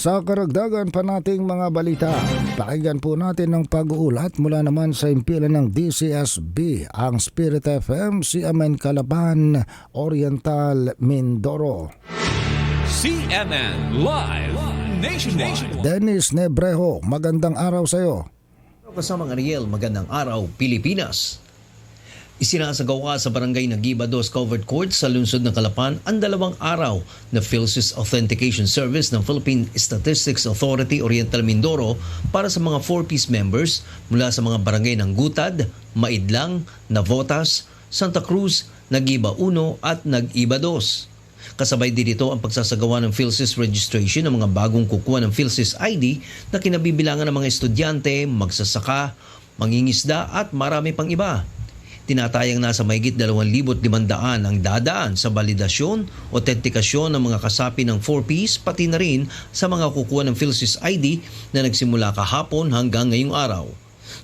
Sa karagdagan pa nating mga balita, pakinggan po natin ang pag-uulat mula naman sa impilan ng DCSB, ang Spirit FM, si Amen Calaban, Oriental, Mindoro. CNN Live Nationwide. Dennis Nebreho, magandang araw sa iyo. Kasamang Ariel, magandang araw, Pilipinas. Isinasagawa sa barangay Nagiba 2 Covered Court sa lungsod ng Kalapan ang dalawang araw na PhilSys Authentication Service ng Philippine Statistics Authority Oriental Mindoro para sa mga 4-piece members mula sa mga barangay ng Gutad, Maidlang, Navotas, Santa Cruz, Nagiba 1 at Nagiba 2. Kasabay din ito ang pagsasagawa ng PhilSys registration ng mga bagong kukuha ng PhilSys ID na kinabibilangan ng mga estudyante, magsasaka, mangingisda at marami pang iba. Tinatayang nasa mahigit 2,500 ang dadaan sa validasyon, otentikasyon ng mga kasapi ng 4Ps pati na rin sa mga kukuha ng PhilSys ID na nagsimula kahapon hanggang ngayong araw.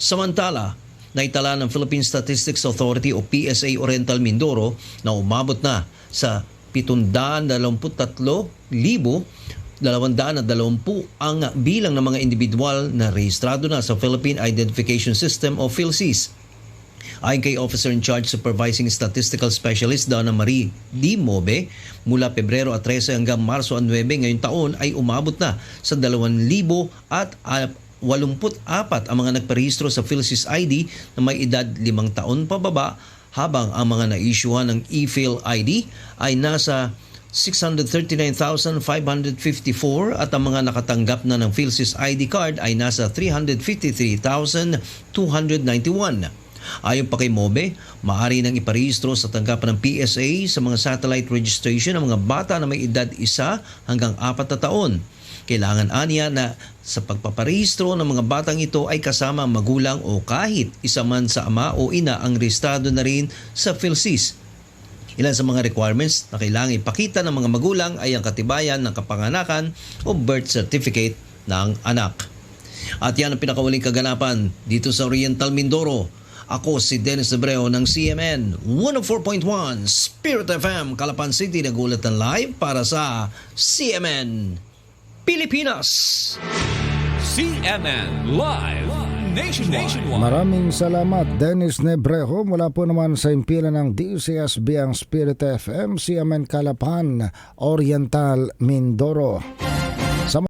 Samantala, naitala ng Philippine Statistics Authority o PSA Oriental Mindoro na umabot na sa 723,220 ang bilang ng mga individual na rehistrado na sa Philippine Identification System o PhilSys. Ayon kay Officer in Charge Supervising Statistical Specialist Donna Marie D. Mobe, mula Pebrero at 13 hanggang Marso 9 ngayong taon ay umabot na sa 2,000 at ah, 84 ang mga nagparehistro sa PhilSys ID na may edad 5 taon pababa habang ang mga na-issuehan ng ePhil ID ay nasa 639,554 at ang mga nakatanggap na ng PhilSys ID card ay nasa 353,291. Ayon pa kay Mobe, maaari nang iparehistro sa tanggapan ng PSA sa mga satellite registration ng mga bata na may edad isa hanggang apat na taon. Kailangan aniya na sa pagpaparehistro ng mga batang ito ay kasama ang magulang o kahit isa man sa ama o ina ang rehistrado na rin sa PhilSys. Ilan sa mga requirements na kailangan ipakita ng mga magulang ay ang katibayan ng kapanganakan o birth certificate ng anak. At yan ang pinakauling kaganapan dito sa Oriental Mindoro. Ako si Dennis Abreu ng CMN 104.1 Spirit FM Calapan City nagulat ng live para sa CMN Pilipinas. CNN Live Nationwide. Maraming salamat Dennis Nebreho mula po naman sa impilan ng DCSB ang Spirit FM, si Amen Calapan, Oriental, Mindoro.